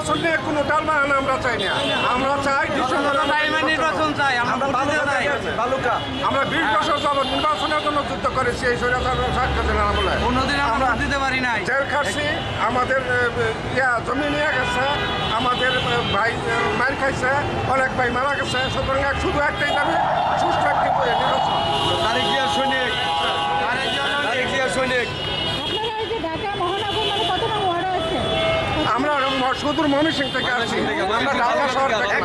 নির্বাচন নিয়ে কোনো টালমাহান আমরা চাই না। আমরা চাই নির্বাচন চাই আমরা বালুকা। বিশ বছর যাব নির্বাচনের জন্য যুদ্ধ করেছি এই হাসিনা আমলে কোনোদিন আমরা আমরা দিতে পারি নাই। জেল খাটছি আমাদের ইয়া জমি নিয়ে গেছে আমাদের ভাই মার খাইছে অনেক ভাই মারা গেছে সুতরাং শুধু একটাই দাবি সুস্থ একটি নির্বাচন তারিখ জিয়া সৈনিক আরে জন্য তারিখ জিয়া সৈনিক আপনারা এই যে ঢাকা মহানগর মানে কত নং ওয়ার্ডে আছেন আমরা ম- সুদূর ময়মনসিং থেকে আসছি। আমরা ঢাকা শহর থেকে।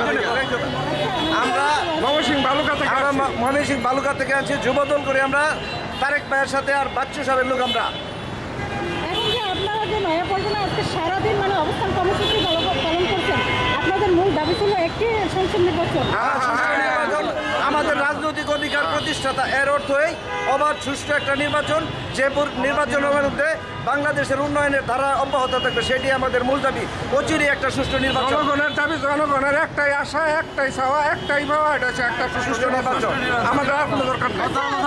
আমরা ময়মনসিং বালুকা থেকে আমরা ময়মনসিং বালুকা থেকে আছি যুবদল করে আমরা তারেক ভাইয়ের সাথে আর বাচ্চু সাহেবের লোক আমরা। এখন যে আপনারা যে নয়া পল্টনে আজকে সারাদিন মানে অবস্থান কর্মসূচি পালন পালন করছেন আপনাদের মূল দাবি ছিল একটি সংসদ নির্বাচন। রাজনৈতিক অধিকার প্রতিষ্ঠাতা। এর অর্থই অবাধ সুষ্ঠু একটা নির্বাচন। যে নির্বাচনের মধ্যে বাংলাদেশের উন্নয়নের ধারা অব্যাহত থাকবে সেটি আমাদের মূল দাবি। অচিরে একটা সুষ্ঠু নির্বাচন। জনগণের দাবি জনগণের একটাই আশা একটাই চাওয়া একটাই পাওয়া এটা হচ্ছে একটা সুষ্ঠু নির্বাচন। আমাদের আর কোনো দরকার নেই।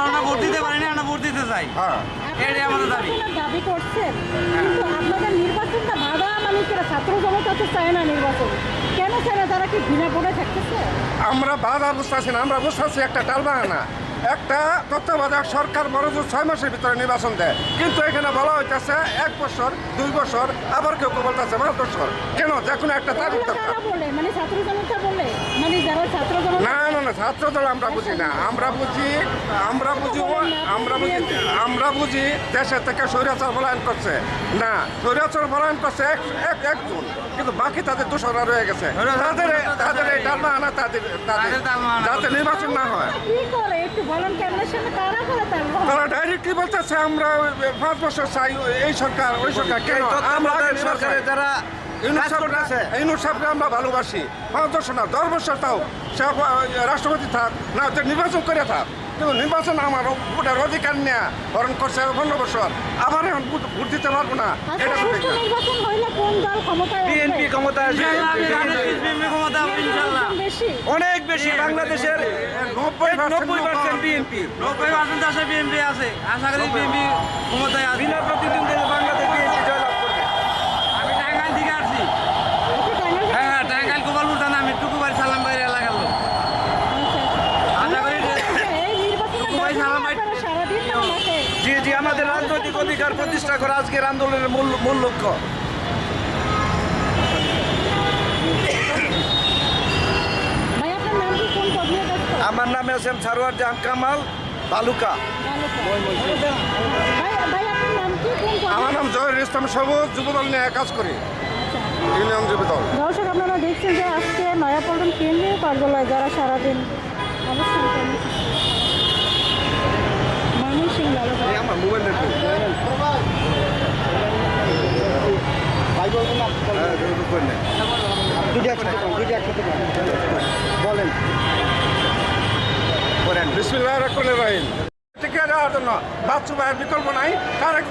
আমরা ভোট দিতে পারি না আমরা ভোট দিতে চাই। হ্যাঁ। এটাই আমাদের দাবি। দাবি করছেন কিন্তু আপনাদের নির্বাচনটা বাধা মালিকেরা ছাত্র তো চায় না নির্বাচন। কেন চায় না তারা কি বিনা পড়ে থাকতেছে? আমরা বাধা বুঝতেছি না আমরা বুঝতেছি একটা টালবাহানা একটা তত্ত্বাবধায়ক সরকার বড় জোর ছয় মাসের ভিতরে নির্বাচন দেয়। কিন্তু এখানে বলা হইতেছে এক বছর দুই বছর আবার কেউ কেউ বলতেছে পাঁচ বছর। কেন? যে কোনো একটা তারিখ দরকার। মানে ছাত্র জনতা বলে মানে যারা ছাত্র জনতা না না না ছাত্র দল আমরা বুঝি না। আমরা বুঝি আমরা বুঝি আমরা বুঝি আমরা বুঝি দেশের থেকে স্বৈরাচার পলায়ন করছে। না স্বৈরাচার পলায়ন করছে এক এক একজন। কিন্তু বাকি তাদের দোষরা রয়ে গেছে। তাদের তাদের এই টালবাহানা তাদের তাদের তাদের যাতে নির্বাচন না হয়। কি করে? একটু বলেন ক্যামেরার সামনে কারা করে তার তারা ডাইরেক্টলি বলতেছে? আমরা পাঁচ বছর চাই এই সরকার ওই সরকার কেন? আমরা সরকারের সরকারে যারা কাজ করতেছে। ইউনুস সাহেবকে আমরা ভালোবাসি। পাঁচ বছর না দশ বছর তাও সে রাষ্ট্রপতি থাক না নির্বাচন করে থাক কিন্তু নির্বাচন আমার ভোটের অধিকার নেয়া হরণ করছে পনেরো বছর। আবার এখন ভোট দিতে পারব না। আচ্ছা এটা তো ঠিক সুষ্ঠু না। নির্বাচন হইলে কোন দল ক্ষমতায় আসবে? বিএনপি ক্ষমতা অনেক বেশি বাংলাদেশের নব্বই নব্বই পার্সেন্ট বিএনপি। নব্বই পার্সেন্ট দেশে বিএনপি আছে। আশা করি বিএনপি ক্ষমতায় আসবে বিনা প্রতিদ্বন্দ্বিতা বাংলাদেশ বিএনপি জয়লাভ করবে আমি টাঙ্গাইল থেকে আসছি একটু টাঙ্গাইল থেকে- হ্যাঁ হ্যাঁ টাঙ্গাইল গোপালপুর থানা আমি টুকুবাড়ি সালাম বাড়ি এলাকার লোক আচ্ছা, আশা করি আচ্ছা, এই নির্বাচনের সবাই দাবি সালাম আপনারা সারাদিন না মাঠে? জি আমাদের রাজনৈতিক অধিকার প্রতিষ্ঠা করা আজকের আন্দোলনের মূল মূল লক্ষ্য। নাম? আমার নামে আছেন সারোয়ার জাহান কামাল বালুকা ভাই ভাই আপনার নাম কি? কোন পদ? আমার নাম জয়ের ইসলাম সবুজ যুবদল নিয়ে কাজ করি। ইউনিয়ন যুবদল। দর্শক আপনারা দেখছেন যে আজকে নয়াপল্টন কেন্দ্রীয় কার্যালয় যারা সারাদিন অবস্থান করেন ময়মনসিং বালুকা আমার মোবাইল বলেন বিসমিল্লাহ রহমান রহিম। টিকে দেওয়ার জন্য বাচ্চু ভাইয়ের বিকল্প নাই। তারেক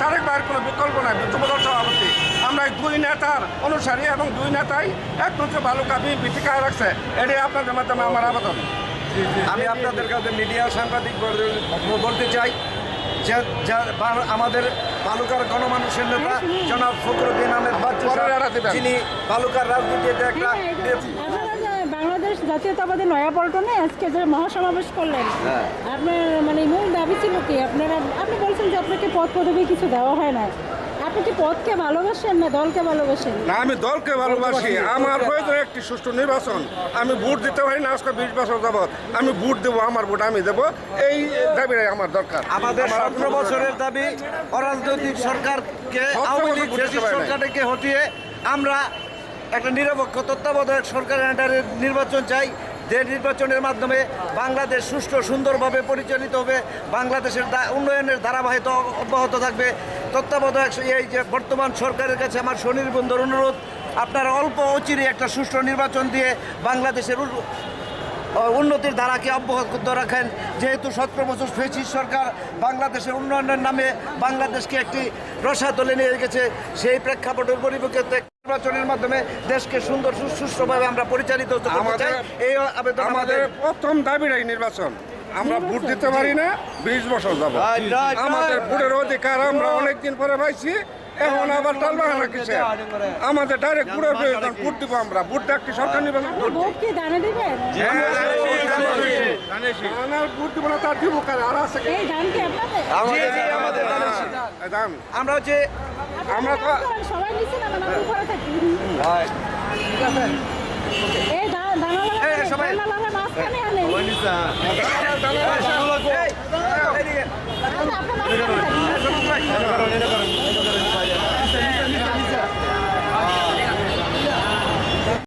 তারেক ভাইয়ের কোনো বিকল্প নাই। যুবদল সভাপতি। আমরা দুই নেতার অনুসারী এবং দুই নেতাই একমাত্র বালুকা বিএনপি টিকায় রাখছে। এটাই আপনাদের মাধ্যমে আমার আবেদন। আমি আপনাদের কাছে মিডিয়া সাংবাদিক বলতে চাই আমাদের বালুকার গণমানুষের নেতা জনাব ফখরুদ্দিন আহমেদ বাচ্চু যিনি বালুকার রাজনীতিতে একটা হ্যাঁ, এই যে আপনারা যে বাংলাদেশ জাতীয়তাবাদী নয়াপল্টনে আজকে যে মহাসমাবেশ করলেন হ্যাঁ। আপনার মানে মূল দাবি ছিল কি? আপনারা আপনি বলছেন যে আপনাকে পদ পদবি কিছু দেওয়া হয় না আপনি কি পদকে ভালোবাসেন না দলকে ভালোবাসেন? না আমি দলকে ভালোবাসি। আমার প্রয়োজন একটি সুষ্ঠু নির্বাচন। আমি ভোট দিতে পারি না আজকে বিশ বছর যাবৎ। আমি ভোট দেবো আমার ভোট আমি দেবো। এই দাবিটাই আমার দরকার। আমাদের সতেরো বছরের দাবি অরাজনৈতিক সরকারকে আওয়ামী লীগ। সরকারকে হটিয়ে আমরা একটা নিরপেক্ষ তত্ত্বাবধায়ক সরকারের আন্ডারে নির্বাচন চাই। যে নির্বাচনের মাধ্যমে বাংলাদেশ সুষ্ঠু সুন্দরভাবে পরিচালিত হবে বাংলাদেশের উন্নয়নের ধারাবাহিত অব্যাহত থাকবে। তত্ত্বাবধায়ক এই যে বর্তমান সরকারের কাছে আমার স্বনির্বন্ধর অনুরোধ আপনারা অল্প অচিরে একটা সুষ্ঠু নির্বাচন দিয়ে বাংলাদেশের উন্নতির ধারাকে অব্যাহত রাখেন। যেহেতু সতেরো বছর ফেসিস সরকার বাংলাদেশের উন্নয়নের নামে বাংলাদেশকে একটি রসাতলে নিয়ে গেছে সেই প্রেক্ষাপটের পরিপ্রেক্ষিতে নির্বাচনের মাধ্যমে দেশকে সুন্দর সুষ্ঠুভাবে আমরা পরিচালিত এই আবেদন আমাদের আমাদের প্রথম দাবিটাই নির্বাচন। আমরা ভোট দিতে পারি না বিশ বছর যাব আমাদের. ভোটের অধিকার আমরা অনেকদিন পরে পাইছি এখন আবার টাল বাহানা কিসে? আমাদের ডাইরেক্ট পুরো প্রয়োজন ভোট দিব আমরা ভোট একটি সরকার ভোট দানে দিব? না তার দিব আর আছে। আমরা যে আমরা তো- সবাই নিচ্ছে না উপরে থাকি। এই দানা এই, সবাই- দানা মাঝখানে আনে। এই, এই,